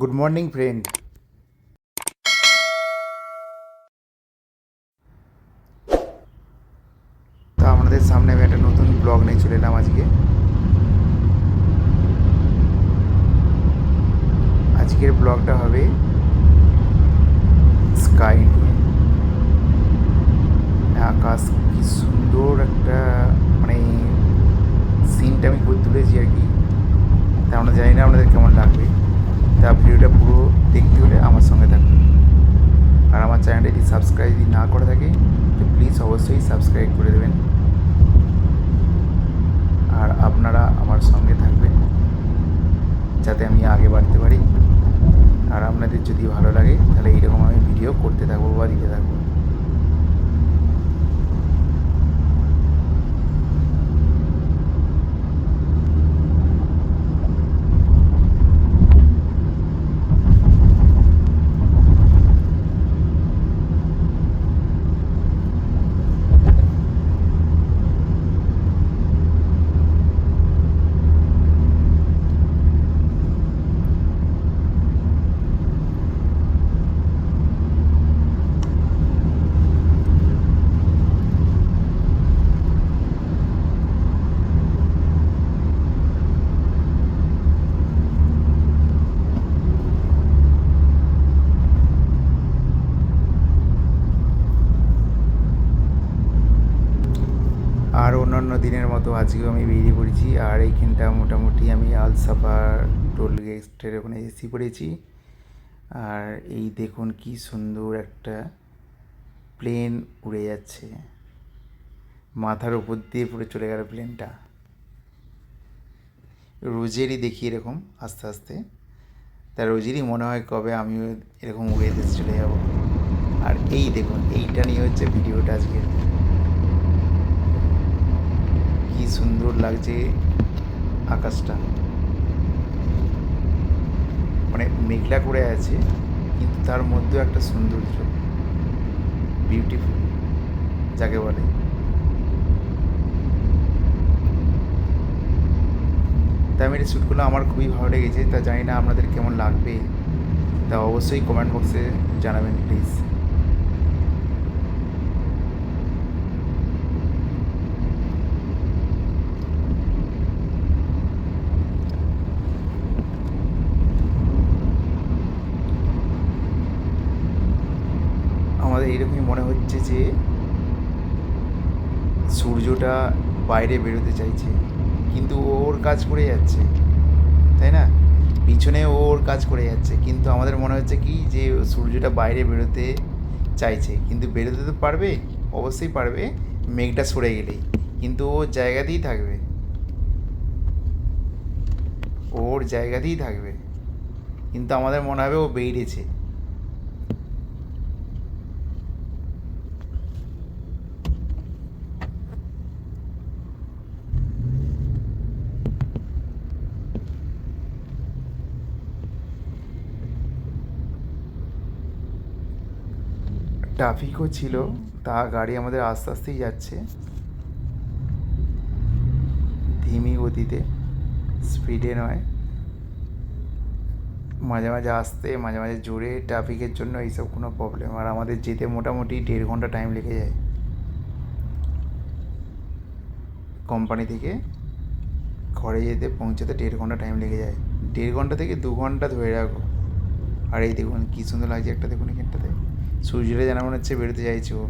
Good morning friend তা আমাদের সামনে আমি একটা নতুন ব্লগ নিয়ে চলে এলাম আজকে। আজকের ব্লগটা হবে স্কাই নিয়ে। আকাশ কি সুন্দর একটা মানে সিনটা আমি করে তুলেছি আর কি। তা আমরা জানি না আপনাদের কেমন লাগবে। দেখতে হলে আমার সঙ্গে থাকুন আর আমার চ্যানেলটা সাবস্ক্রাইব যদি না করে থাকে, তো প্লিজ অবশ্যই সাবস্ক্রাইব করে দেবেন। আর আপনারা আমার সঙ্গে থাকবেন, যাতে আমি আগে বাড়তে পারি। আর আপনাদের যদি ভালো লাগে, তাহলে এইরকম আমি ভিডিও করতে থাকব বা দিতে থাকব আর অন্যান্য দিনের মতো আজকেও আমি বেরিয়ে পড়েছি। আর এইখানটা মোটামুটি আমি আলসাফার টোল গেস্টের ওখানে এসি পড়েছি। আর এই দেখুন কি সুন্দর একটা প্লেন উড়ে যাচ্ছে। মাথার উপর দিয়ে পুরো চলে গেল প্লেনটা। রোজেরই দেখি এরকম আস্তে আস্তে। তা রোজেরই মনে হয় কবে আমিও এরকম উড়ে দেশে চলে যাব। আর এই দেখুন, এইটা নিয়ে হচ্ছে ভিডিওটা আজকের। কি সুন্দর লাগছে আকাশটা। মানে মেঘলা করে আছে, কিন্তু তার মধ্যেও একটা সৌন্দর্য। বিউটিফুল যাকে বলে। তাই আমি এটা শ্যুট আমার খুবই ভালো লেগেছে, তা জানি না আপনাদের কেমন লাগবে, তা অবশ্যই কমেন্ট বক্সে জানাবেন প্লিজ আমাদের এরকমই মনে হচ্ছে যে সূর্যটা বাইরে বেরোতে চাইছে। কিন্তু ও ওর কাজ করে যাচ্ছে, তাই না? পিছনে ও ওর কাজ করে যাচ্ছে। কিন্তু আমাদের মনে হচ্ছে কি যে সূর্যটা বাইরে বেরোতে চাইছে। কিন্তু বেরোতে তো পারবে, অবশ্যই পারবে, মেঘটা সরে গেলেই। কিন্তু ওর জায়গাতেই থাকবে। ওর জায়গাতেই থাকবে। কিন্তু আমাদের মনে হবে ও বেরিয়েছে। ট্রাফিকও ছিল, তা গাড়ি আমাদের আস্তে আস্তেই যাচ্ছে। ধিমি গতিতে স্পিডে নয়। মাঝে মাঝে আসতে, মাঝে মাঝে জোরে ট্রাফিকের জন্য এইসব কোনো প্রবলেম আর আমাদের যেতে মোটামুটি দেড় ঘণ্টা টাইম লেগে যায়। কোম্পানি থেকে ঘরে যেতে পৌঁছাতে দেড় ঘণ্টা টাইম লেগে যায়। দেড় ঘণ্টা থেকে দু ঘণ্টা ধরে রাখো। আর এই দেখুন, কী সুন্দর লাগছে একটা দেখুন এখানটাতে। সূর্যটা যেন মনে হচ্ছে বেরোতে চাইছে। ও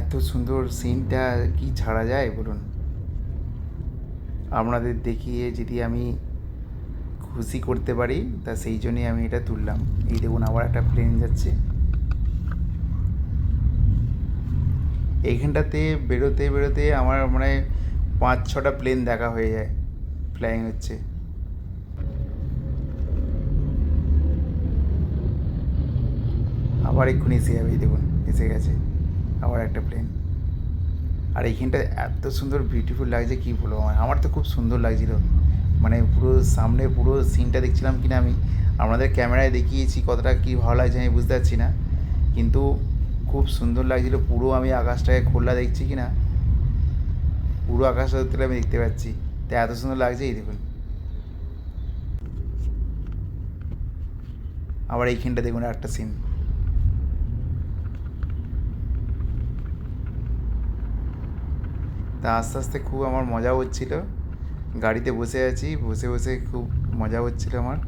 এত সুন্দর সিনটা কি ছাড়া যায় বলুন? আপনাদের দেখিয়ে যদি আমি খুশি করতে পারি, তা সেই জন্যই আমি এটা তুললাম। এই দেখুন, আবার একটা প্লেন যাচ্ছে। এইখানটাতে বেরোতে বেরোতে আমার মানে পাঁচ ছটা প্লেন দেখা হয়ে যায় ফ্লাইং হচ্ছে। আবার এক্ষুনি এসে যাবে দেখুন, এসে গেছে, আবার একটা প্লেন আর এইখানটা এত সুন্দর বিউটিফুল লাগছে, কী বলব আমার? আমার তো খুব সুন্দর লাগছিল। মানে পুরো সামনে পুরো সিনটা দেখছিলাম কিনা আমি। আপনাদের ক্যামেরায় দেখিয়েছি কতটা কী ভালো লাগছে আমি বুঝতে পারছি না। কিন্তু খুব সুন্দর লাগছিল, পুরো আমি আকাশটাকে খোলা দেখছি কি না পুরো আকাশটা দেখতে আমি দেখতে পাচ্ছি। তাই এত সুন্দর লাগছে, এই দেখুন। আবার এইখানটা দেখুন একটা সিন তা আস্তে আস্তে খুব আমার মজা হচ্ছিল। গাড়িতে বসে আছি, বসে বসে খুব মজা হচ্ছিল আমার।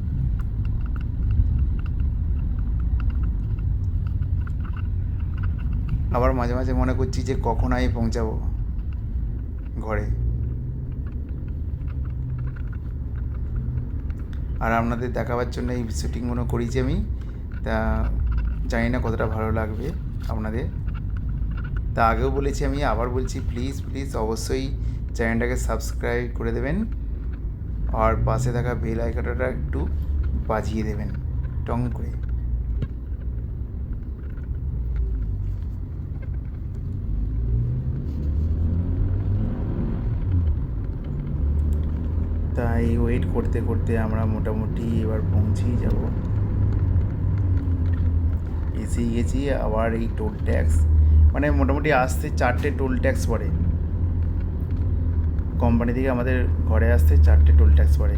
আবার মাঝে মাঝে মনে করছি যে কখন আমি পৌঁছাবো ঘরে। আর আপনাদের দেখাবার জন্য এই শ্যুটিংগুলো করেছি আমি। তা জানি না কতটা ভালো লাগবে আপনাদের। তা আগেও বলেছি আমি, আবার বলছি প্লিজ প্লিজ অবশ্যই চ্যানেলটাকে সাবস্ক্রাইব করে দেবেন আর পাশে থাকা বেল আইকনটা একটু বাজিয়ে দেবেন, টং করে। তাই ওয়েট করতে করতে আমরা মোটামুটি এবার পৌঁছেই যাব। এসেই গেছি, আবার এই টোল ট্যাক্স মানে মোটামুটি আসতে চারটে টোল ট্যাক্স পড়ে। কোম্পানি থেকে আমাদের ঘরে আসতে চারটে টোল ট্যাক্স পড়ে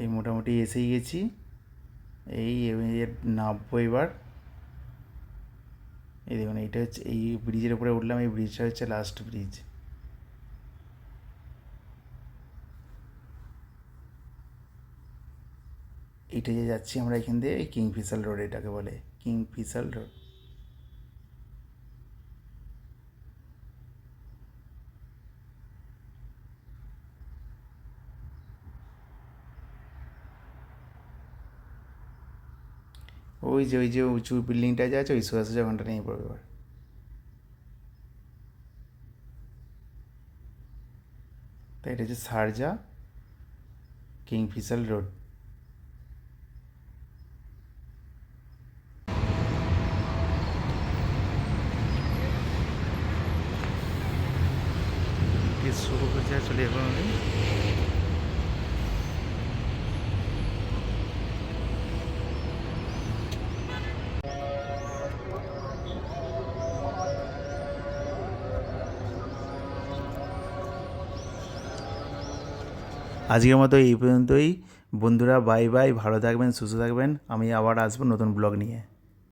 এই মোটামুটি এসেই গেছি। এই নামবো এবার। এই দেখুন, এইটা হচ্ছে, এই ব্রিজের উপরে উঠলাম, এই ব্রিজটা হচ্ছে লাস্ট ব্রিজ এইটা যে যাচ্ছি আমরা এখান দিয়ে, এই কিংফিশাল রোড এটাকে বলে। Kingfisher road. ওই যে ওই যে উঁচু বিল্ডিংটা যে আছে, ওই সোজা ওখানটা নিয়ে পড়বে এবার। তাই এটা হচ্ছে সারজা কিংফিশাল রোড। শুরু হয়েছে চলে এখন আমি। আজকের মতো এই পর্যন্তই। বন্ধুরা বাই বাই ভালো থাকবেন, সুস্থ থাকবেন। আমি আবার আসব নতুন ব্লগ নিয়ে।